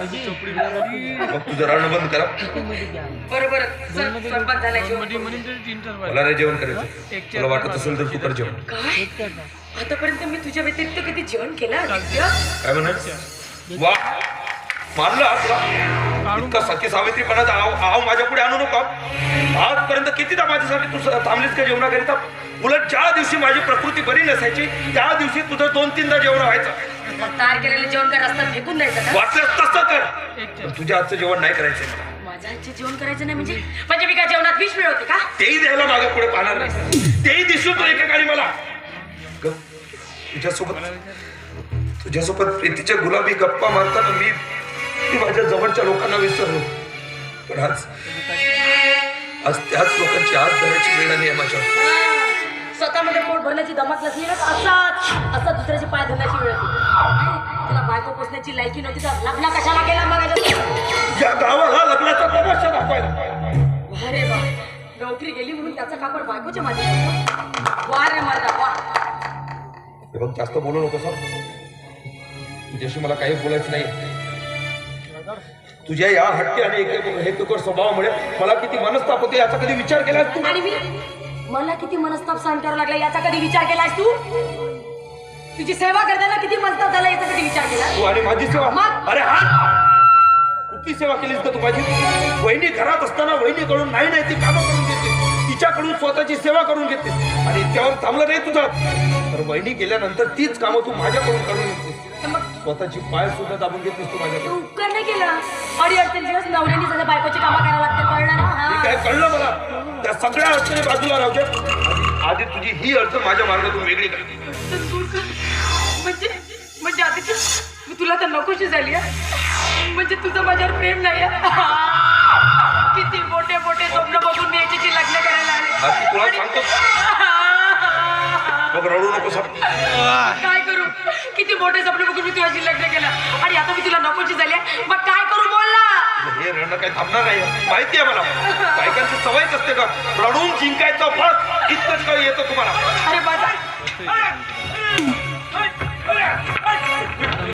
मग तुझं बंद करा. बरं बरं चल स्वयंपाक झाला जेवण. मला नाही जेवण करायचं. तुला वाटत असेल तर तू कर जेवण. काय? आतापर्यंत मी तुझ्या व्यतिरिक्त कधी जेवण केलं आदित्य? काय म्हणाल? वा. मारलं आज तुला इतका सत्य सावित्रीपणाचा आव आव माझ्या पुढे आणू नको. आजपर्यंत कितीदा माझ्यासाठी तू स- थांबलीस का जेवणाकरिता? उलट ज्या दिवशी माझी प्रकृती बरी नसायची त्या दिवशी तुझं दोन तीनदा जेवण व्हायचं. मग तयार केलेलं जेवण काय रस्त्यात फेकून द्यायचं का? वाटलं तसं कर. पण तुझ्या हातचं जेवण नाही करायचं. मला. माझ्या आजचे जेवण करायचं नाही म्हणजे? म्हणजे मी काय जेवणात विष मिळवते का? तेही द्यायला मागे पुढे पाहणार नाही. तेही दिसून तू एकेकाळी मला. ग, तुझ्यासोबत तुझ्यासोबत प्रीतीच्या गुलाबी गप्पा मारताना मी मी माझ्या जवळच्या लोकांना विसरलो. पण आज आज त्याच लोकांची आज धरायची वेळ आली आहे माझ्या स्वतःमध्ये पोट भरण्याची धमक नसली ना असाच असा दुसऱ्याचे पाय धरण्याची वेळ. काय? तुला बायको पोचण्याची लायकी नव्हती तर लग्न कशाला केला मग या गावाला लग्नाचा तमाशा दाखवायला. अरे वा नोकरी गेली म्हणून त्याचा कापड बायकोच्या माझी वा रे मर्दा वा हे बघ जास्त बोलू नको सर. तुझ्याशी मला काही बोलायचं नाही. तुझ्या या हट्टी आणि एक- हेतुकर स्वभावामुळे मला किती मनस्ताप होते याचा कधी विचार केलास तू? आणि मी मला किती मनस्ताप सहन करावा लागला याचा कधी विचार केलास तू? तुझी सेवा करताना किती मनस्ताप झाला याचा कधी विचार केला तू आणि माझी सेवा? मग? अरे हा! कुठली सेवा केलीस का तू माझी वहिनी घरात असताना वहिनीकडून नाही नाही ती कामं करून घेते. तिच्याकडून स्वतःची सेवा करून घेते. आणि त्यावर थांबलं नाही तुझं तर वहिनी गेल्यानंतर तीच कामं तू माझ्याकडून करून घेतेस. मग? स्वतःची पाय सुद्धा दाबून घेतलीस तू तू माझ्याकडून उपकार नाही केला. नवऱ्याने सगळ्या बायकोची कामं लागते. काय कळलं मला? त्या सगळ्या अडचणी बाजूला राहू दे. आधी- आधी तुझी ही अडचण माझ्या मार्गातून वेगळी कर. तर दूर कर. म्हणजे म्हणजे मी तुला तर नकोशी झाली आहे म्हणजे तुझं माझ्यावर प्रेम नाही किती मोठे मोठे स्वप्न बघून मी याच्याशी लग्न करायला तुला सांगतो. मग रडू नको सर काय करू? किती मोठे स्वप्न बघून मी तुझ्याशी लग्न केलं. आणि आता मी तुला नकोशी झाली. मग काय करू बोल ना. हे रडणं काही थांबणार नाही. माहिती आहे मला. बायकांची सवयच असते का? रडून जिंकायचं फळ इतकंच काही येतं तुम्हाला. अरे माझा